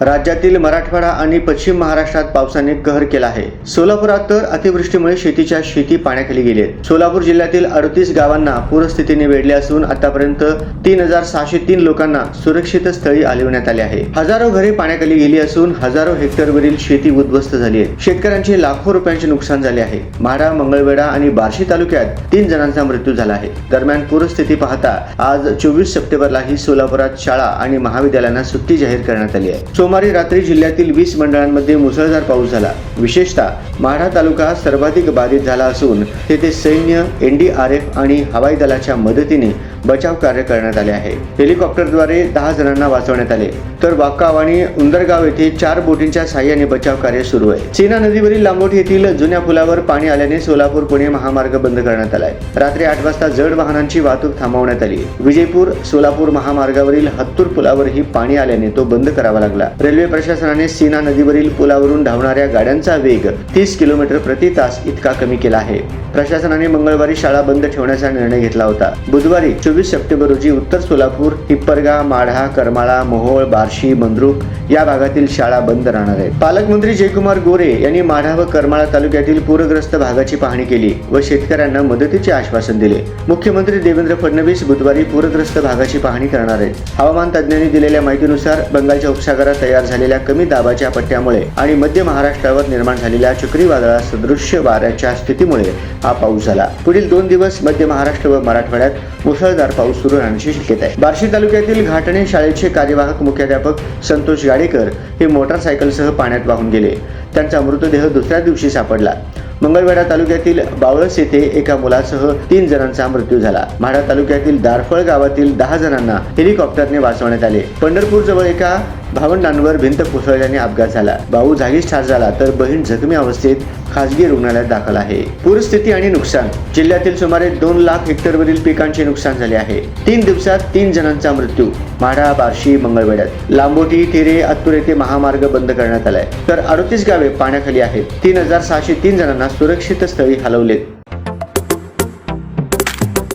राज्यातील मराठवाडा आणि पश्चिम महाराष्ट्रात पावसाने कहर केला आहे. सोलापुरात तर अतिवृष्टीमुळे शेतीच्या शेती पाण्याखाली गेली आहे सोलापूर जिल्ह्यातील अडतीस गावांना पूरस्थितीने वेढले असून आतापर्यंत तीन हजार सहाशे तीन लोकांना सुरक्षित स्थळी हलविण्यात आले आहे. हजारो घरे पाण्याखाली गेली असून हजारो हेक्टरवरील शेती उद्ध्वस्त झाली आहे. शेतकऱ्यांचे लाखो रुपयांचे नुकसान झाले आहे. म्हाडा मंगळवेढा आणि बार्शी तालुक्यात तीन जणांचा मृत्यू झाला आहे. दरम्यान पूरस्थिती पाहता आज चोवीस सप्टेंबरलाही सोलापुरात शाळा आणि महाविद्यालयांना सुट्टी जाहीर करण्यात आली आहे. सोमवारी रात्री जिल्ह्यातील वीस मंडळांमध्ये मुसळधार पाऊस झाला. विशेषतः माढा तालुका सर्वाधिक बाधित झाला असून तेथे सैन्य एनडीआरएफ आणि हवाई दलाच्या मदतीने बचाव कार्य करण्यात आले आहे. हेलिकॉप्टरद्वारे दहा जणांना वाचवण्यात आले. तर वाकाव आणि उंदरगाव येथे चार बोटींच्या साह्याने बचाव कार्य सुरू आहे. सीना नदीवरील लांबोटी येथील जुन्या पुलावर पाणी आल्याने सोलापूर पुणे महामार्ग बंद करण्यात आलाय. रात्री आठ वाजता जड वाहनांची वाहतूक थांबवण्यात आली. विजयपूर सोलापूर महामार्गावरील हत्तूर पुलावरही पाणी आल्याने तो बंद करावा लागला. रेल्वे प्रशासनाने सीना नदीवरील पुलावरून धावणाऱ्या गाड्यांचा वेग तीस तीस किलोमीटर प्रति तास इतका कमी केला आहे. प्रशासनाने मंगळवारी शाळा बंद ठेवण्याचा निर्णय घेतला होता. बुधवारी चोवीस सप्टेंबर रोजी उत्तर सोलापूर हिप्परगा माढा करमाळा मोहोळ बार्शी मंद्रुक या भागातील शाळा बंद राहणार आहेत. पालकमंत्री जयकुमार गोरे यांनी माढा व करमाळा तालुक्यातील पूरग्रस्त भागाची पाहणी केली व शेतकऱ्यांना मदतीचे आश्वासन दिले. मुख्यमंत्री देवेंद्र फडणवीस बुधवारी पूरग्रस्त भागाची पाहणी करणार आहेत. हवामान तज्ज्ञांनी दिलेल्या माहितीनुसार बंगालच्या उपसागरात तयार झालेल्या कमी दाबाच्या पट्ट्यामुळे आणि मध्य महाराष्ट्रावर निर्माण झालेल्या चक्रीवादळा सदृश्य वाऱ्याच्या स्थितीमुळे हा पाऊस झाला. पुढील दोन दिवस मध्य महाराष्ट्र व मराठवाड्यात मुसळधार पाऊस सुरू राहण्याची शक्यता आहे. बार्शी तालुक्यातील घाटणे शाळेचे कार्यवाहक मुख्याध्यापक संतोष गाडेकर हे मोटारसायकलसह पाण्यात वाहून गेले. त्यांचा मृतदेह दुसऱ्या दिवशी सापडला. मंगळवेढा तालुक्यातील बावळस येथे एका मुलासह तीन जणांचा मृत्यू झाला. म्हाडा तालुक्यातील दारफळ गावातील दहा जणांना हेलिकॉप्टरने वाचवण्यात आले. पंढरपूर जवळ एका भावंडांवर भिंत कोसळल्याने अपघात झाला. भाऊ जागीच ठार झाला तर बहीण जखमी अवस्थेत खासगी रुग्णालयात दाखल आहे. पूरस्थिती आणि नुकसान. जिल्ह्यातील सुमारे दोन लाख हेक्टरवरील पिकांचे नुकसान झाले आहे. तीन दिवसात तीन जणांचा मृत्यू. माढा बार्शी मंगळवेढ्यात. लांबोटी ठेरे अत्तूर येथे महामार्ग बंद करण्यात आलाय. तर अडतीस गावे पाण्याखाली आहेत. तीन हजार सहाशे तीन जणांना सुरक्षित स्थळी हलवलेत.